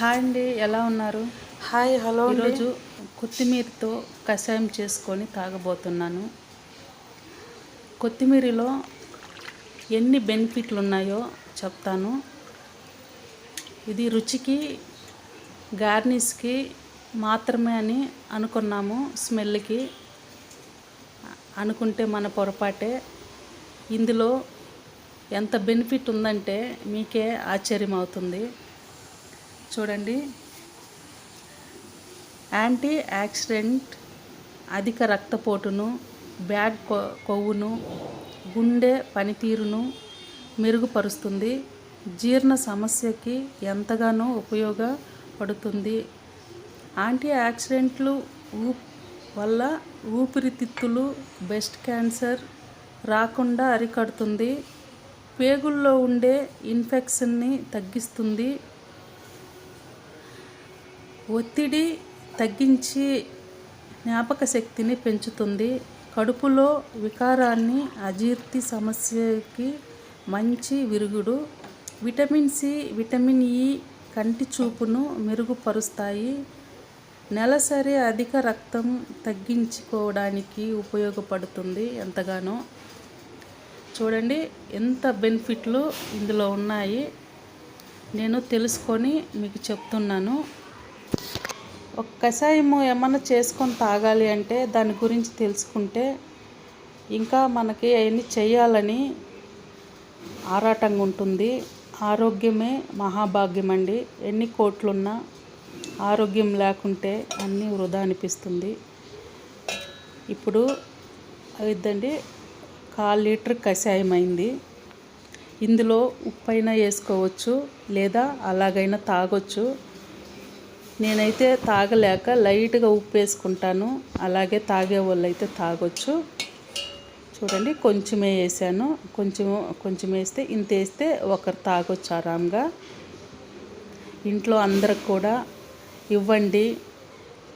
Hi అండి ఎలా ఉన్నారు? హాయ్ హలో ఈరోజు కొత్తిమీరతో కషాయం చేసుకొని తాగబోతున్నాను. కొత్తిమీరలో ఎన్ని బెనిఫిట్లు ఉన్నాయో చెప్తాను. ఇది రుచికి గార్నిష్కి మాత్రమే అని అనుకున్నాము స్మెల్కి. అనుకుంటే మన పొరపాటే. ఇందులో ఎంత బెనిఫిట్ ఉందంటే మీకే ఆశ్చర్యం అవుతుంది చూడండి. యాంటీ యాక్సిడెంట్ అధిక రక్తపోటును బ్యాడ్ కొ- కొవ్వును గుండె పనితీరును మెరుగుపరుస్తుంది. జీర్ణ సమస్యకి ఎంతగానో ఉపయోగపడుతుంది. యాంటీ యాక్సిడెంట్లు ఊ వల్ల ఊపిరితిత్తులు బెస్ట్ క్యాన్సర్ రాకుండా అరికడుతుంది. పేగుల్లో ఉండే ఇన్ఫెక్షన్ని తగ్గిస్తుంది. ఒత్తిడి తగ్గించి జ్ఞాపక శక్తిని పెంచుతుంది. కడుపులో వికారాన్ని అజీర్తి సమస్యకి మంచి విరుగుడు. విటమిన్ సి విటమిన్ ఇ కంటి చూపును మెరుగుపరుస్తాయి. నెలసరి అధిక రక్తం తగ్గించుకోవడానికి ఉపయోగపడుతుంది ఎంతగానో. చూడండి ఎంత బెనిఫిట్లు ఇందులో ఉన్నాయి. నేను తెలుసుకొని మీకు చెప్తున్నాను. ఒక కషాయము ఏమన్నా చేసుకొని తాగాలి అంటే దాని గురించి తెలుసుకుంటే ఇంకా మనకి అవన్నీ చేయాలని ఆరాటంగా ఉంటుంది. ఆరోగ్యమే మహాభాగ్యం అండి ఎన్ని కోట్లున్నా ఆరోగ్యం లేకుంటే అన్నీ వృధా అనిపిస్తుంది. ఇప్పుడు అయిద్దండి కాల్ లీటర్ కషాయం అయింది. ఇందులో ఉప్పైనా వేసుకోవచ్చు లేదా అలాగైనా తాగొచ్చు. నేనైతే తాగలేక లైట్గా ఉప్పు వేసుకుంటాను అలాగే తాగే వాళ్ళు అయితే తాగొచ్చు. చూడండి కొంచెమే వేసాను. కొంచెం కొంచెం వేస్తే ఇంత వేస్తే ఒకరు తాగొచ్చు ఆరాంగా. ఇంట్లో అందరికి కూడా ఇవ్వండి.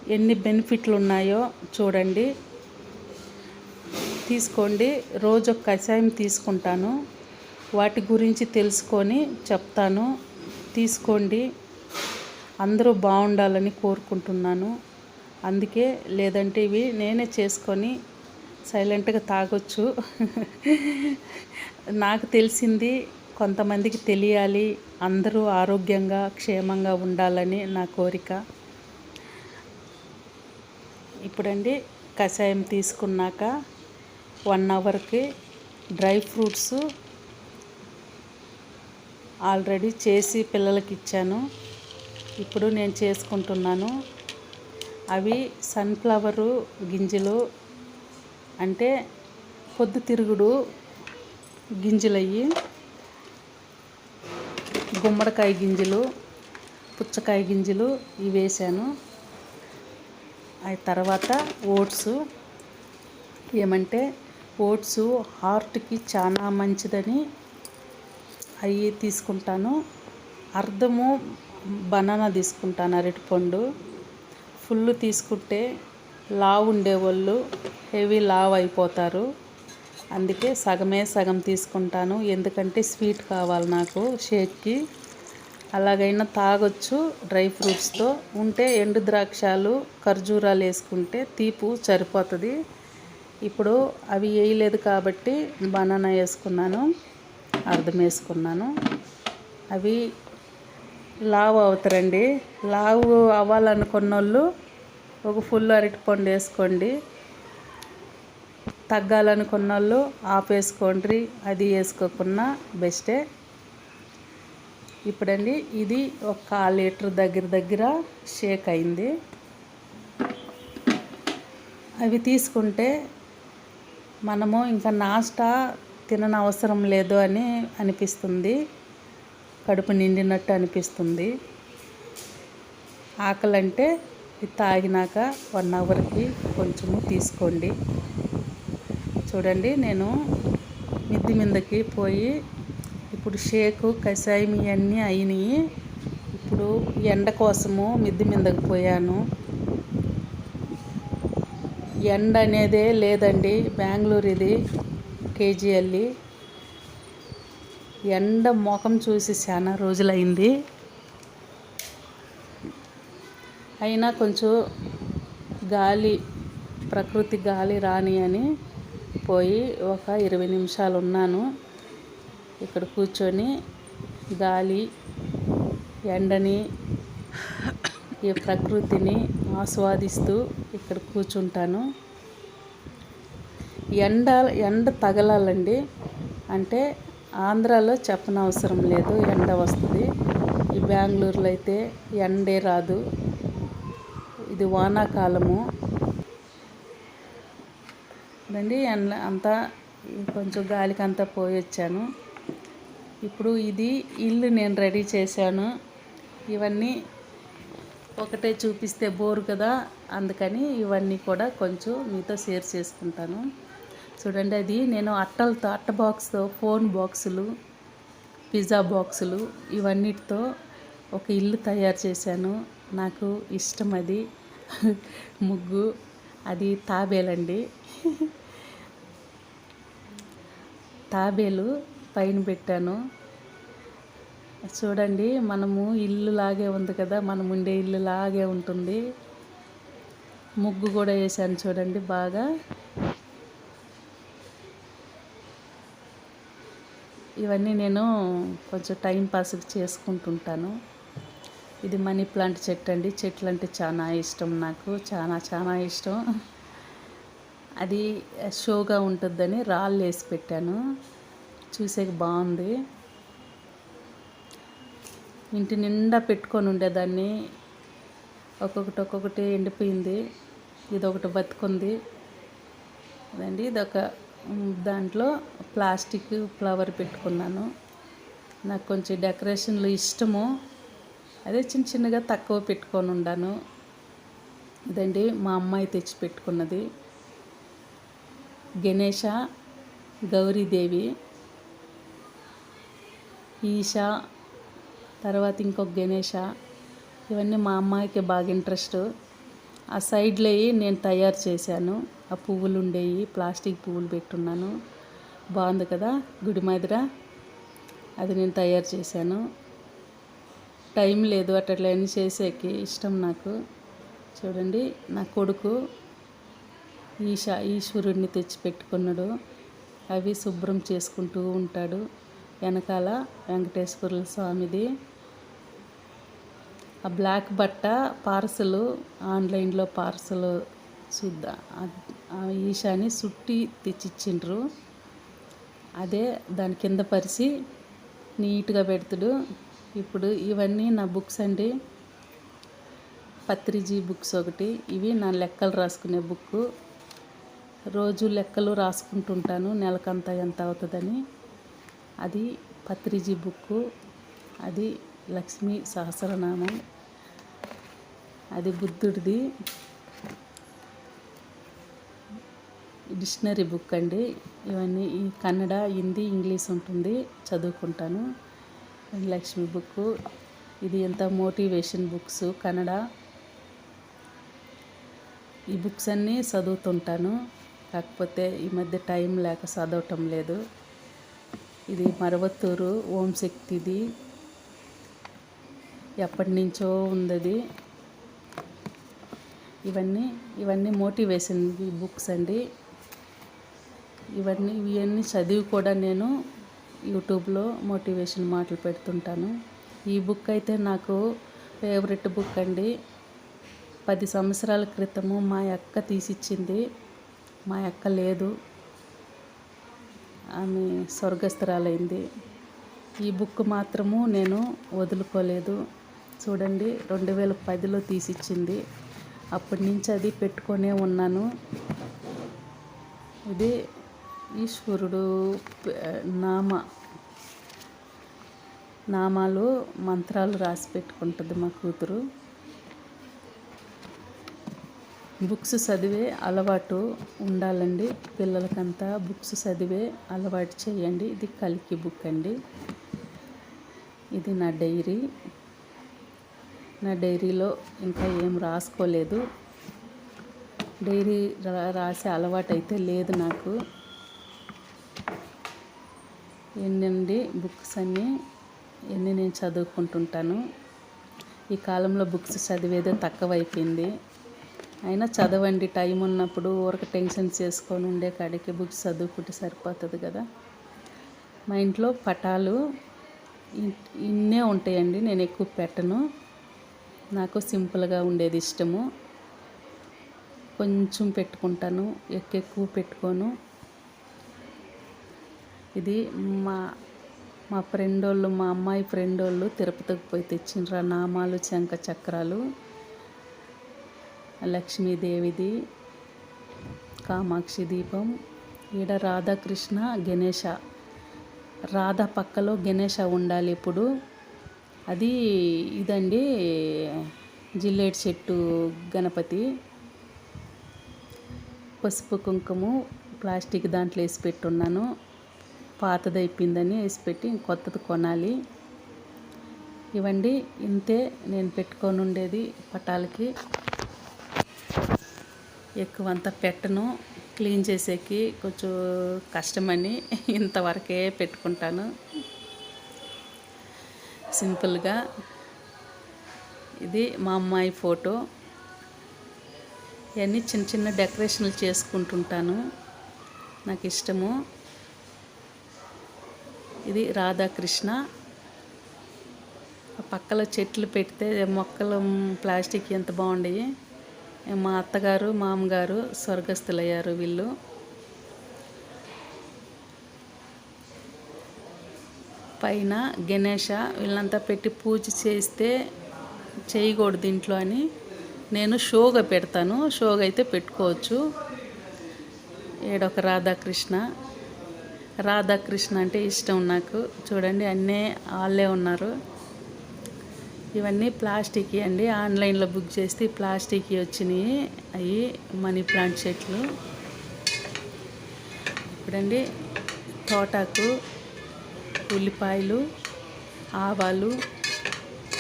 ఎన్ని బెనిఫిట్లు ఉన్నాయో చూడండి. తీసుకోండి. రోజు ఒక కషాయం తీసుకుంటాను. వాటి గురించి తెలుసుకొని చెప్తాను. తీసుకోండి. అందరూ బాగుండాలని కోరుకుంటున్నాను. అందుకే లేదంటే ఇవి నేనే చేసుకొని సైలెంట్గా తాగొచ్చు. నాకు తెలిసింది కొంతమందికి తెలియాలి అందరూ ఆరోగ్యంగా క్షేమంగా ఉండాలని నా కోరిక. ఇప్పుడండి కషాయం తీసుకున్నాక వన్ అవర్కి డ్రై ఫ్రూట్స్ ఆల్రెడీ చేసి పిల్లలకి ఇచ్చాను. ఇప్పుడు నేను చేసుకుంటున్నాను. అవి సన్ఫ్లవరు గింజలు అంటే పొద్దుతిరుగుడు గింజలయ్యి గుమ్మడికాయ గింజలు పుచ్చకాయ గింజలు ఇవి వేసాను ఆ తర్వాత ఓట్స్. ఏమంటే ఓట్స్ హార్ట్కి చాలా మంచిదని అవి తీసుకుంటాను. అర్ధము బనానా తీసుకుంటాను అరటిపండు. ఫుల్ తీసుకుంటే లావు ఉండేవాళ్ళు హెవీ లావ్ అయిపోతారు. అందుకే సగమే సగం తీసుకుంటాను. ఎందుకంటే స్వీట్ కావాలి నాకు షేక్కి. అలాగైనా తాగొచ్చు డ్రై ఫ్రూట్స్తో. ఉంటే ఎండు ద్రాక్షాలు ఖర్జూరాలు వేసుకుంటే తీపు సరిపోతుంది. ఇప్పుడు అవి వేయలేదు కాబట్టి బనానా వేసుకున్నాను అర్థం వేసుకున్నాను. అవి లావు అవుతారండి. లావు అవ్వాలనుకున్న వాళ్ళు ఒక ఫుల్ అరటిపండు వేసుకోండి. తగ్గాలనుకున్న వాళ్ళు ఆపేసుకోండి. అది వేసుకోకుండా బెస్టే. ఇప్పుడండి ఇది ఒక కాల్ లీటర్ దగ్గర దగ్గర షేక్ అయింది. అవి తీసుకుంటే మనము ఇంకా నాస్టా తినని అవసరం లేదు అని అనిపిస్తుంది. కడుపు నిండినట్టు అనిపిస్తుంది. ఆకలి అంటే ఇది తాగినాక వన్ అవర్కి కొంచెము తీసుకోండి. చూడండి నేను మిద్ది మీదకి పోయి ఇప్పుడు షేకు కషాయం ఇవన్నీ అయినాయి. ఇప్పుడు ఎండ కోసము మిద్ది మీదకి పోయాను. ఎండ అనేదే లేదండి బెంగళూరు ఇది కేజీఎల్లి ఎండ మొఖం చూసి చాలా రోజులైంది. అయినా కొంచెం గాలి ప్రకృతి గాలి రాని అని పోయి ఒక ఇరవై నిమిషాలు ఉన్నాను ఇక్కడ కూర్చొని గాలి ఎండని ఈ ప్రకృతిని ఆస్వాదిస్తూ ఇక్కడ కూర్చుంటాను. ఎండ ఎండ తగలాలండి. అంటే ఆంధ్రాలో చెప్పనవసరం లేదు ఎండ వస్తుంది. ఈ బెంగళూరులో అయితే ఎండే రాదు. ఇది వానాకాలము. రండి ఎండ అంతా కొంచెం గాలికి అంతా పోయి వచ్చాను ఇప్పుడు ఇది ఇల్లు నేను రెడీ చేశాను. ఇవన్నీ ఒకటే చూపిస్తే బోరు కదా అందుకని ఇవన్నీ కూడా కొంచెం మీతో షేర్ చేసుకుంటాను. చూడండి అది నేను అట్టలతో అట్ట బాక్స్తో ఫోన్ బాక్సులు పిజ్జా బాక్సులు ఇవన్నిటితో ఒక ఇల్లు తయారు చేశాను. నాకు ఇష్టం అది. ముగ్గు అది తాబేలండి. తాబేలు పైన పెట్టాను. చూడండి మనము ఇల్లు లాగే ఉంది కదా మనం ఉండే ఇల్లు లాగే ఉంటుంది. ముగ్గు కూడా వేసాను చూడండి బాగా. ఇవన్నీ నేను కొంచెం టైం పాస్ చేసుకుంటుంటాను. ఇది మనీ ప్లాంట్ చెట్టు అండి. చెట్లు అంటే చాలా ఇష్టం నాకు. చాలా చాలా ఇష్టం. అది షోగా ఉంటుందని రాళ్ళు వేసి పెట్టాను. చూసేకి బాగుంది. ఇంటి నిండా పెట్టుకొని ఉండేదాన్ని. ఒక్కొక్కటి ఒక్కొక్కటి ఎండిపోయింది. ఇది ఒకటి బతుకుంది. అదండి. ఇదొక దాంట్లో ప్లాస్టిక్ ఫ్లవర్ పెట్టుకున్నాను. నాకు కొంచెం డెకరేషన్లు ఇష్టము. అదే చిన్న చిన్నగా తక్కువ పెట్టుకొని ఉండాను. ఇదండి మా అమ్మాయి తెచ్చి పెట్టుకున్నది. గణేష గౌరీదేవి ఈషా తర్వాత ఇంకొక గణేష. ఇవన్నీ మా అమ్మాయికి బాగా ఇంట్రెస్ట్. ఆ సైడ్లో నేను తయారు చేశాను. ఆ పువ్వులు ఉండేవి ప్లాస్టిక్ పువ్వులు పెట్టున్నాను. బాగుంది కదా గుడి మాదిర? అది నేను తయారు చేశాను. టైం లేదు అట్లా చేసేకి ఇష్టం నాకు. చూడండి నా కొడుకు ఈశా ఈశ్వరుడిని తెచ్చి పెట్టుకున్నాడు. అవి శుభ్రం చేసుకుంటూ ఉంటాడు. వెనకాల వెంకటేశ్వరుల స్వామిది. ఆ బ్లాక్ బట్ట పార్సల్ ఆన్లైన్లో పార్సల్ చూద్దా. ఈశాని సుట్టి తెచ్చిచ్చిండ్రు. అదే దాని కింద పరిచి నీట్గా పెడతాడు. ఇప్పుడు ఇవన్నీ నా బుక్స్ అండి. పత్రిజీ బుక్స్ ఒకటి. ఇవి నా లెక్కలు రాసుకునే బుక్ రోజు లెక్కలు రాసుకుంటుంటాను. నెలకంతా ఎంత అవుతుందని. అది పత్రిజీ బుక్ అది లక్ష్మీ సహస్రనామం. అది బుద్ధుడిది. డిక్షనరీ బుక్ అండి. ఇవన్నీ ఈ కన్నడ హిందీ ఇంగ్లీష్ ఉంటుంది. చదువుకుంటాను. లక్ష్మి బుక్. ఇది ఎంత మోటివేషన్ బుక్స్ కన్నడ. ఈ బుక్స్ అన్నీ చదువుతుంటాను. కాకపోతే ఈ మధ్య టైం లేక చదవటం లేదు. ఇది మరవత్తూరు ఓం శక్తిది. ఎప్పటి నుంచో ఉంది ఇవన్నీ ఇవన్నీ మోటివేషన్ బుక్స్ అండి. ఇవన్నీ ఇవన్నీ చదివి కూడా నేను యూట్యూబ్లో మోటివేషన్ మాటలు పెడుతుంటాను. ఈ బుక్ అయితే నాకు ఫేవరెట్ బుక్ అండి. పది సంవత్సరాల క్రితము మా అక్క తీసిచ్చింది. మా అక్క లేదు. ఆమె స్వర్గస్థరాలైంది. ఈ బుక్ మాత్రము నేను వదులుకోలేదు. చూడండి రెండు వేల పదిలో తీసిచ్చింది. అప్పటి నుంచి అది పెట్టుకొనే ఉన్నాను. ఇది ఈశ్వరుడు నామ నామాలు మంత్రాలు రాసి పెట్టుకుంటుంది మా కూతురు. బుక్స్ చదివే అలవాటు ఉండాలండి. పిల్లలకంతా బుక్స్ చదివే అలవాటు చేయండి. ఇది కలికి బుక్ అండి. ఇది నా డైరీ. నా డైరీలో ఇంకా ఏం రాసుకోలేదు. డైరీ రాసే అలవాటు అయితే లేదు నాకు. ఎన్నండి బుక్స్ అన్నీ ఎన్ని నేను చదువుకుంటుంటాను. ఈ కాలంలో బుక్స్ చదివేదే తక్కువైపోయింది. అయినా చదవండి టైం ఉన్నప్పుడు ఊరక టెన్షన్ చేసుకొని ఉండే కాడికి బుక్స్ చదువుకుంటే సరిపోతుంది కదా. మా ఇంట్లో పటాలు ఇన్నే ఉంటాయండి నేను ఎక్కువ పెట్టను. నాకు సింపుల్గా ఉండేది ఇష్టము. కొంచెం పెట్టుకుంటాను ఎక్కువ పెట్టుకోను. ఇది మా మా ఫ్రెండ్ వాళ్ళు మా అమ్మాయి ఫ్రెండ్ వాళ్ళు తిరుపతికి పోయి తెచ్చిండ్రు. నామాలు శంఖ చక్రాలు లక్ష్మీదేవిది కామాక్షి దీపం ఈడ రాధాకృష్ణ గణేష. రాధ పక్కలో గణేష ఉండాలి ఇప్పుడు. అది ఇదండి జిల్లేడు చెట్టు గణపతి. పసుపు కుంకుమ ప్లాస్టిక్ దాంట్లో వేసి పెట్టున్నాను. పాతది అయిపోయిందని వేసి పెట్టి కొత్తది కొనాలి. ఇవండి ఇంతే నేను పెట్టుకొని ఉండేది పటాలకి. ఎక్కువ అంతా పెట్టను క్లీన్ చేసేకి కొంచెం కష్టమని ఇంతవరకే పెట్టుకుంటాను. సింపుల్గా. ఇది మా అమ్మాయి ఫోటో. ఇవన్నీ చిన్న చిన్న డెకరేషన్లు చేసుకుంటుంటాను. నాకు ఇష్టము. ఇది రాధాకృష్ణ. పక్కల చెట్లు పెడితే మొక్కలు ప్లాస్టిక్ ఎంత బాగుండేవి మా అత్తగారు మామగారు స్వర్గస్థులయ్యారు వీళ్ళు. పైన గణేష వీళ్ళంతా పెట్టి పూజ చేస్తే చేయకూడదు ఇంట్లో అని నేను షోగా పెడతాను. షోగా అయితే పెట్టుకోవచ్చు. ఏడొక రాధాకృష్ణ. రాధాకృష్ణ అంటే ఇష్టం నాకు. చూడండి అన్నీ వాళ్ళే ఉన్నారు. ఇవన్నీ ప్లాస్టిక్ అండి. ఆన్లైన్లో బుక్ చేస్తే ప్లాస్టిక్ వచ్చినాయి. అవి మనీ ప్లాంట్ చెట్లు. ఇప్పుడండి తోటాకు ఉల్లిపాయలు ఆవాలు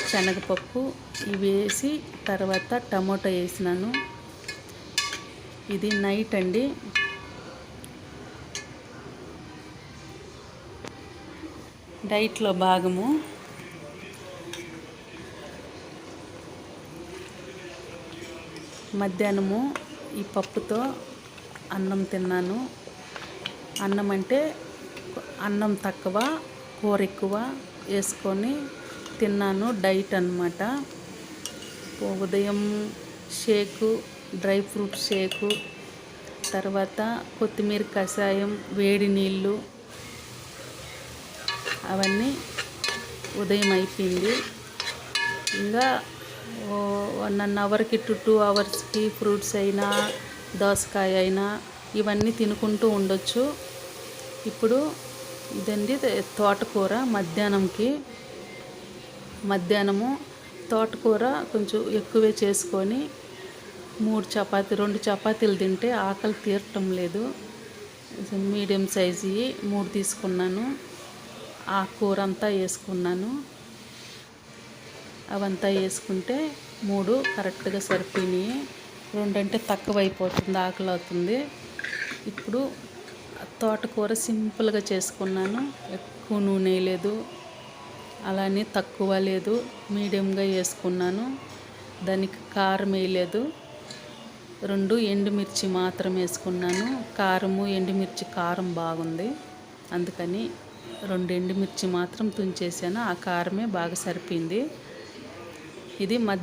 శనగపప్పు ఇవి వేసి తర్వాత టమోటా వేసినాను. ఇది నైట్ అండి. డైట్లో భాగము. మధ్యాహ్నము ఈ పప్పుతో అన్నం తిన్నాను. అన్నం అంటే అన్నం తక్కువ కూర ఎక్కువ వేసుకొని తిన్నాను. డైట్ అనమాట ఉదయం షేకు డ్రై ఫ్రూట్ షేకు తర్వాత కొత్తిమీర కషాయం వేడి నీళ్ళు అవన్నీ ఉదయం అయిపోయింది. ఇంకా వన్ అన్ అవర్కి టు టూ అవర్స్కి ఫ్రూట్స్ అయినా దోసకాయ అయినా ఇవన్నీ తినుకుంటూ ఉండొచ్చు. ఇప్పుడు ఇదండి తోటకూర మధ్యాహ్నంకి. మధ్యాహ్నము తోటకూర కొంచెం ఎక్కువే చేసుకొని మూడు చపాతీ రెండు చపాతీలు తింటే ఆకలి తీరటం లేదు. మీడియం సైజు మూడు తీసుకున్నాను. ఆ కూర అంతా వేసుకున్నాను. అవంతా వేసుకుంటే మూడు కరెక్ట్గా సరిపోయినాయి. రెండంటే తక్కువ అయిపోతుంది ఆకలి అవుతుంది ఇప్పుడు తోటకూర సింపుల్గా చేసుకున్నాను. ఎక్కువ నూనె లేదు. అలానే తక్కువ లేదు. మీడియంగా వేసుకున్నాను. దానికి కారం వేయలేదు రెండు ఎండుమిర్చి మాత్రం వేసుకున్నాను. కారము ఎండుమిర్చి కారం బాగుంది. అందుకని రెండు ఎండుమిర్చి మాత్రం తుంచేసాను. ఆ కారమే బాగా సరిపోయింది. ఇది మధ్య